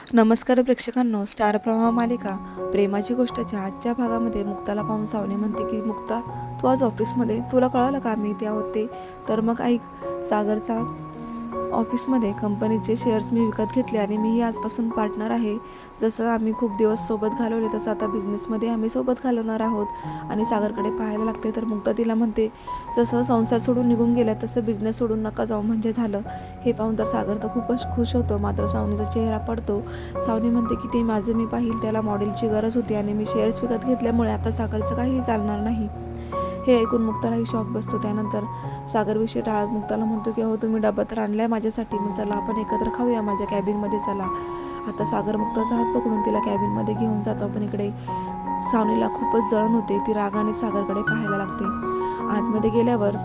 नमस्कार प्रेक्षकांनो स्टार प्रवाह मालिका प्रेमाची गोष्टच्या आजच्या भागामध्ये मुक्ताला पाहून सावने म्हणते की मुक्ता तू आज ऑफिसमध्ये तुला कळालं का मी त्या होते तर मग ऐक सागरचा ऑफिसमध्ये कंपनीचे शेअर्स मी विकत घेतले आणि मीही आजपासून पार्टनर आहे. जसं आम्ही खूप दिवस सोबत घालवले तसं आता बिझनेसमध्ये आम्ही सोबत घालवणार आहोत. आणि सागरकडे पाहायला लागते तर मुक्ता तिला म्हणते जसं संसार सोडून निघून गेला तसं बिझनेस सोडून नका जाऊ म्हणजे झालं हे पाहून तर सागर तर खूपच खुश होतो. मात्र सावनीचा चेहरा पडतो. सावनी म्हणते की ते माझं मी पाहिल त्याला मॉडेलची गरज होती आणि मी शेअर्स विकत घेतल्यामुळे आता सागरचं काही चालणार नाही. हे ऐकून मुक्तालाही शॉक बसतो. त्यानंतर सागरविषयी टाळत मुक्ताला म्हणतो की हो तुम्ही डबा तर आणलाय माझ्यासाठी मग चला आपण एकत्र खाऊया माझ्या कॅबिनमध्ये चला. आता सागर मुक्ताचा हात पकडून तिला कॅबिनमध्ये घेऊन जातो. पण इकडे सावनीला खूपच जळण होते. ती रागाने सागरकडे पाहायला लागते. आतमध्ये गेल्यावर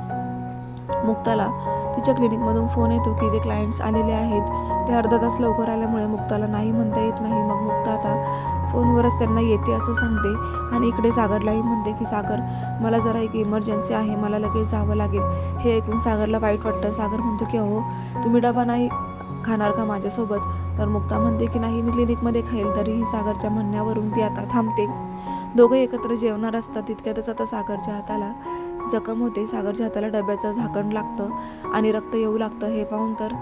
मुक्ताला. तिच्या क्लिनिकमधून फोन येतो की ते क्लायंट्स आलेले आहेत. ते अर्धा तास लवकर आल्यामुळे मुक्ताला नाही म्हणता येत नाही. मग मुक्ता आता फोनवरच त्यांना येते असं सांगते. आणि इकडे सागरलाही म्हणते की सागर मला जरा एक इमर्जन्सी आहे. मला लगेच जावं लागेल. हे ऐकून सागरला वाईट वाटतं. सागर म्हणतो की अहो तुम्ही डबा नाही खाणार का माझ्यासोबत? तर मुक्ता म्हणते की नाही मी क्लिनिकमध्ये खाईल. तरीही सागरच्या म्हणण्यावरून ती आता थांबते. दोघे एकत्र जेवणार असतात. तितक्यातच आता सागरच्या हाताला जखम होते सागरच्या हाताला डब्याचं झाकण लागतं आणि रक्त येऊ लागतं हे पाहून तर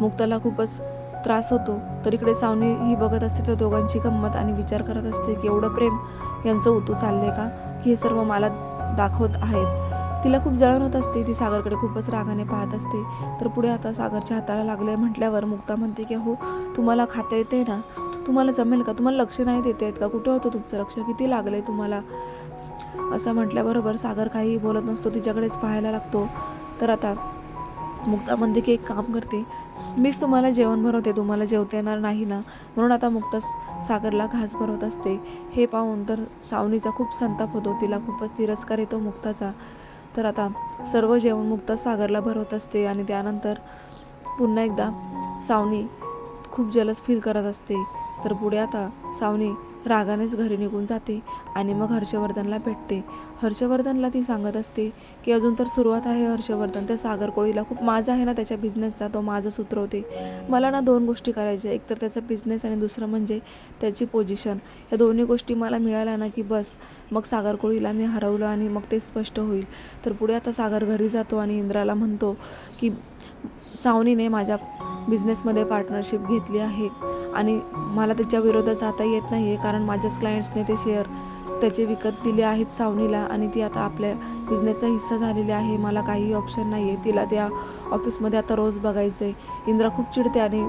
मुक्ताला खूपच त्रास होतो. तर इकडे सावनी ही बघत असते तर दोघांची गंमत आणि विचार करत असते की एवढं प्रेम यांचं उतू चाललंय का? की हे सर्व मला दाखवत आहेत. तिला खूप जळण होत असते ती सागरकडे खूपच रागाने पाहत असते. तर पुढे आता सागरच्या हाताला लागले म्हटल्यावर मुक्ता म्हणते की हो तुम्हाला खाता येते ना? तुम्हाला जमेल का? तुम्हाला लक्ष नाही देत आहेत का? कुठे होतं तुमचं लक्ष? किती लागलंय तुम्हाला? असं म्हटल्याबरोबर सागर काही बोलत नसतो तिच्याकडेच पाहायला लागतो. तर आता मुक्ता म्हणते की एक काम करते. मीच तुम्हाला जेवण भरवते तुम्हाला जेवता येणार नाही ना? म्हणून आता मुक्ता सागरला घास भरवत असते. हे पाहून तर सावनीचा खूप संताप होतो तिला खूपच तिरस्कार येतो मुक्ताचा. तर आता सर्व जेवण मुक्ता सागरला भरवत असते आणि त्यानंतर पुन्हा एकदा सावनी खूप जलस फील करत असते. तर पुढे आता सावनी रागानेच घरी निघून जाते आणि मग हर्षवर्धनला भेटते. हर्षवर्धनला ती सांगत असते की अजून तर सुरुवात आहे हर्षवर्धन त्या सागर कोळीला खूप माझा आहे ना त्याच्या बिझनेसचा तो माझं सुतरवते मला ना दोन गोष्टी करायच्या एक तर त्याचा बिझनेस आणि दुसरं म्हणजे त्याची पोझिशन या दोन्ही गोष्टी मला मिळाल्या ना की बस मग सागर कोळीला मी हरवलं आणि मग ते स्पष्ट होईल. तर पुढे आता सागर घरी जातो आणि इंद्राला म्हणतो की सावनीने माझ्या बिझनेसमध्ये पार्टनरशिप घेतली आहे. आणि मला त्याच्या विरोधात जाता येत नाही आहे कारण माझ्याच क्लायंट्सने ते शेअर त्याचे विकत दिले आहेत सावनीला आणि ती आता आपल्या बिझनेसचा हिस्सा झालेली आहे. मला काही ऑप्शन नाही आहे तिला त्या ऑफिसमध्ये आता रोज बघायचं आहे इंद्रा खूप चिडते आणि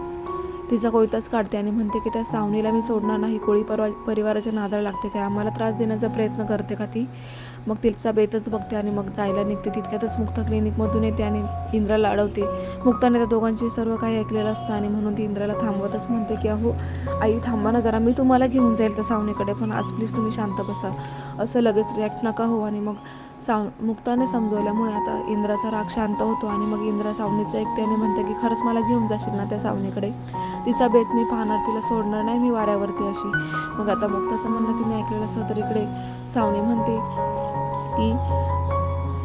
तिचा कोयताच काढते आणि म्हणते की त्या सावनीला मी सोडणार नाही कोळी परवा परिवाराच्या नादाला लागते काय? आम्हाला त्रास देण्याचा प्रयत्न करते का ती? मग तिचा बेतच बघते आणि मग जायला निघते. तितक्यातच मुक्ता क्लिनिकमधून येते आणि इंद्राला अडवते. मुक्ताने त्या दोघांची सर्व काही ऐकलेलं असतं आणि म्हणून ती इंद्राला थांबवतच म्हणते की अहो आई थांबा ना जरा मी तुम्हाला घेऊन जाईल त्या सावनीकडे पण आज प्लीज तुम्ही शांत बसा. असं लगेच रिॲक्ट नका हो आणि मग साव मुक्ताने समजवल्यामुळे आता इंद्राचा राग शांत होतो आणि मग इंद्रा सावनीचं ऐकते म्हणतं म्हणते की खरंच मला घेऊन जाशील ना त्या सावनीकडे? तिचा बेत मी पाहणार तिला सोडणार नाही मी वाऱ्यावरती अशी. मग आता मुक्ताचं म्हणणं तिने ऐकलेलं असतं तर इकडे सावनी म्हणते की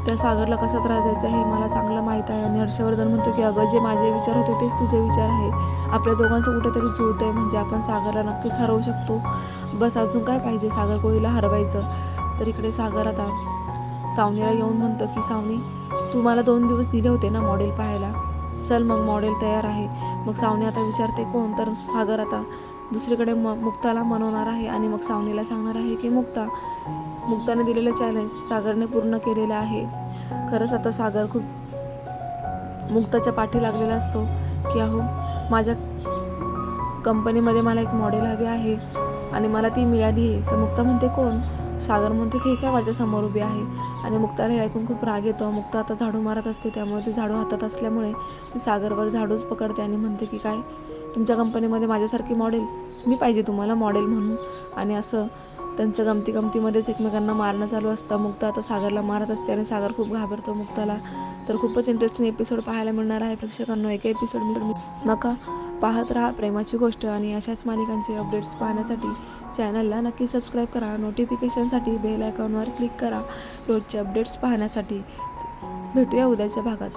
त्या सागरला कसा त्रास द्यायचा हे मला चांगलं माहीत आहे. आणि हर्षवर्धन म्हणतो की अगं जे माझे विचार होते तेच तुझे विचार आहे. आपल्या दोघांचं कुठेतरी जुळत आहे म्हणजे आपण सागरला नक्कीच हरवू शकतो. बस अजून काय पाहिजे सागर कोळीला हरवायचं? तर इकडे सागर आता सावनीला येऊन म्हणतो की सावनी तू मला दोन दिवस दिले होते ना मॉडेल पाहायला. चल मग मॉडेल तयार आहे. मग सावनी आता विचारते कोण? तर सागर आता दुसरीकडे म मुक्ताला मनवणार आहे आणि मग सावनीला सांगणार आहे की मुक्ता मुक्ताने दिलेलं चॅलेंज सागरने पूर्ण केलेलं आहे. खरंच आता सागर खूप मुक्ताच्या पाठी लागलेला असतो की अहो माझ्या कंपनीमध्ये मला एक मॉडेल हवी आहे आणि मला ती मिळाली आहे. तर मुक्ता म्हणते कोण? सागर म्हणतो की हे काय माझ्यासमोर उभी आहे? आणि मुक्ताला हे ऐकून खूप राग येतो. मुक्ता आता झाडू मारत असते. त्यामुळे ती झाडू हातात असल्यामुळे ती सागरवर झाडूच पकडते आणि म्हणते की काय? तुमच्या कंपनीमध्ये माझ्यासारखी मॉडेल मी पाहिजे तुम्हाला मॉडेल म्हणून. आणि असं त्यांचं गमती गमतीमध्येच एकमेकांना मारणं चालू असतं. मुक्ता आता सागरला मारत असते आणि सागर खूप घाबरतो मुक्ताला. तर खूपच इंटरेस्टिंग एपिसोड पाहायला मिळणार आहे प्रेक्षकांना. एक एपिसोड मी नका. पाहत राहा प्रेमाची गोष्ट आणि अशाच मालिकांचे अपडेट्स पाहण्यासाठी चॅनलला नक्की सबस्क्राईब करा. नोटिफिकेशनसाठी बेल आयकॉनवर क्लिक करा. रोजचे अपडेट्स पाहण्यासाठी. भेटूया उद्याच्या भागात.